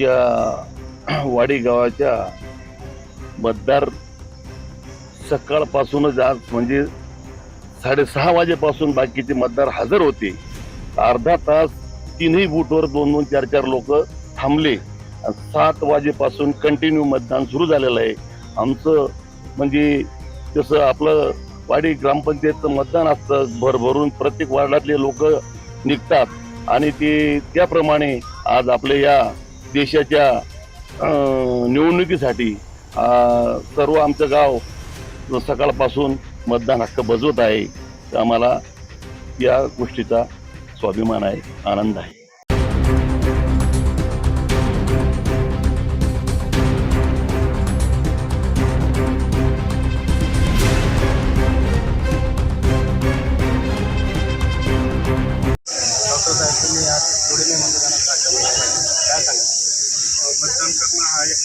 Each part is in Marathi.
आमच्या वाडी गावाच्या मतदार सकाळपासूनच आज म्हणजे साडेसहा वाजेपासून बाकीचे मतदार हजर होते. अर्धा तास तीनही बूटवर दोन दोन चार चार लोक थांबले. सात वाजेपासून कंटिन्यू मतदान सुरू झालेलं आहे. आमचं म्हणजे जसं आपलं वाडी ग्रामपंचायतचं मतदान असतं भरभरून प्रत्येक वार्डातले लोक निघतात. आणि ते त्याप्रमाणे आज आपल्या या देशाच्या निवडणुकीसाठी सर्व आमचं गाव सकाळपासून मतदान हक्क बजवत आहे. तर आम्हाला या गोष्टीचा स्वाभिमान आहे आनंद आहे. मतदान करणं हा एक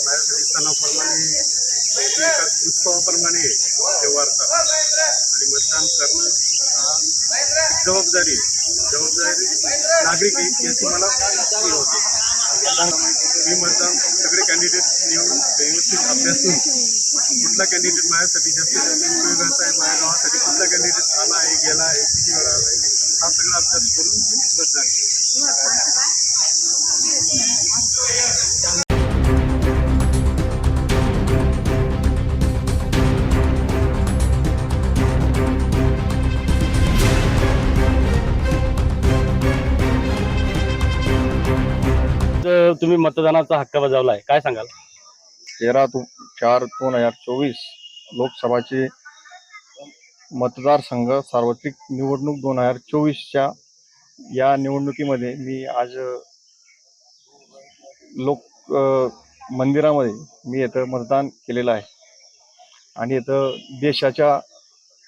माझ्यासाठी सणाप्रमाणे म्हणजे एका उत्सवाप्रमाणे आहे करतात आणि मतदान करणं हा जबाबदारी आहे. जबाबदारी नागरिक आहे याची मला खात्री मी मतदान सगळे कॅन्डिडेट नेऊन व्यवस्थित अभ्यासून कुठला कॅन्डिडेट माझ्यासाठी जास्तीत जास्त उपयोगाचा आहे माझ्या गावासाठी कुठला कॅन्डिडेट आला आहे गेला आहे किती वेळा आला आहे हा सगळा अभ्यास करून मी मतदान आज तुम्ही मतदानाचा हक्क बजावलाय. काय सांगाल? तेरा दो चार दोन हजार चोवीस लोकसभाचे मतदारसंघ सार्वत्रिक निवडणूक दोन हजार चोवीसच्या या निवडणुकीमध्ये मी आज लोक अ, मंदिरामध्ये मी इथं मतदान केलेलं आहे. आणि इथं देशाच्या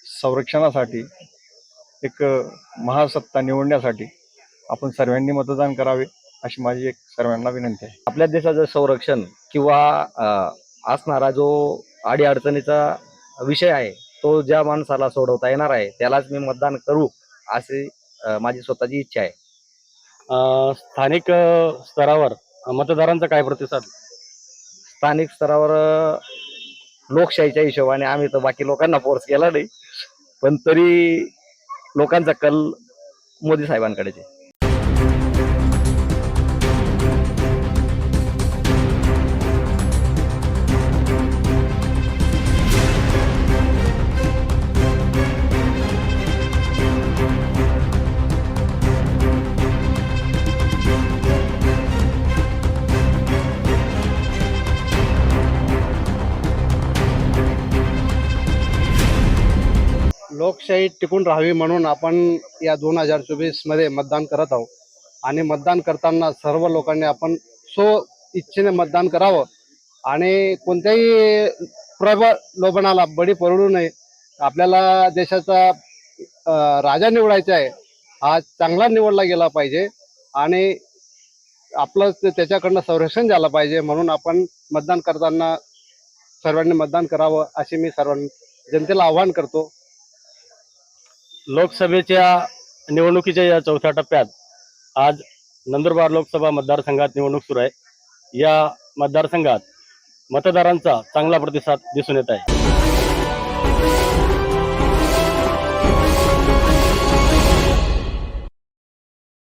संरक्षणासाठी एक अ, महासत्ता निवडण्यासाठी आपण सर्वांनी मतदान करावे. अशी माझी एक सर्वांना विनंती आहे. आपल्या देशाचं संरक्षण किंवा असणारा जो अडीअडचणीचा विषय आहे तो ज्या माणसाला सोडवता येणार आहे त्यालाच मी मतदान करू अशी माझी स्वतःची इच्छा आहे. स्थानिक स्तरावर मतदारांचा काय प्रतिसाद? स्थानिक स्तरावर लोकशाहीच्या हिशोबाने आम्ही तर बाकी लोकांना फोर्स केला नाही. पण तरी लोकांचा कल मोदी साहेबांकडेच आहे. लोकशाही टिकून राहावी म्हणून आपण या दोन हजार चोवीसमध्ये मतदान करत आहोत. आणि मतदान करताना सर्व लोकांनी आपण सो इच्छेने मतदान करावं. आणि कोणत्याही प्रलोभनाला बळी पडू नये. आपल्याला देशाचा राजा निवडायचा आहे हा चांगला निवडला गेला पाहिजे. आणि आपलं ते- त्याच्याकडनं संरक्षण झालं पाहिजे म्हणून आपण मतदान करताना सर्वांनी मतदान करावं असे मी सर्वांनी जनतेला आवाहन करतो. लोकसभेच्या निवडणुकीच्या या चौथ्या टप्प्यात आज नंदुरबार लोकसभा मतदारसंघात निवडणूक सुरू आहे. या मतदारसंघात मतदारांचा चांगला प्रतिसाद दिसून येत आहे.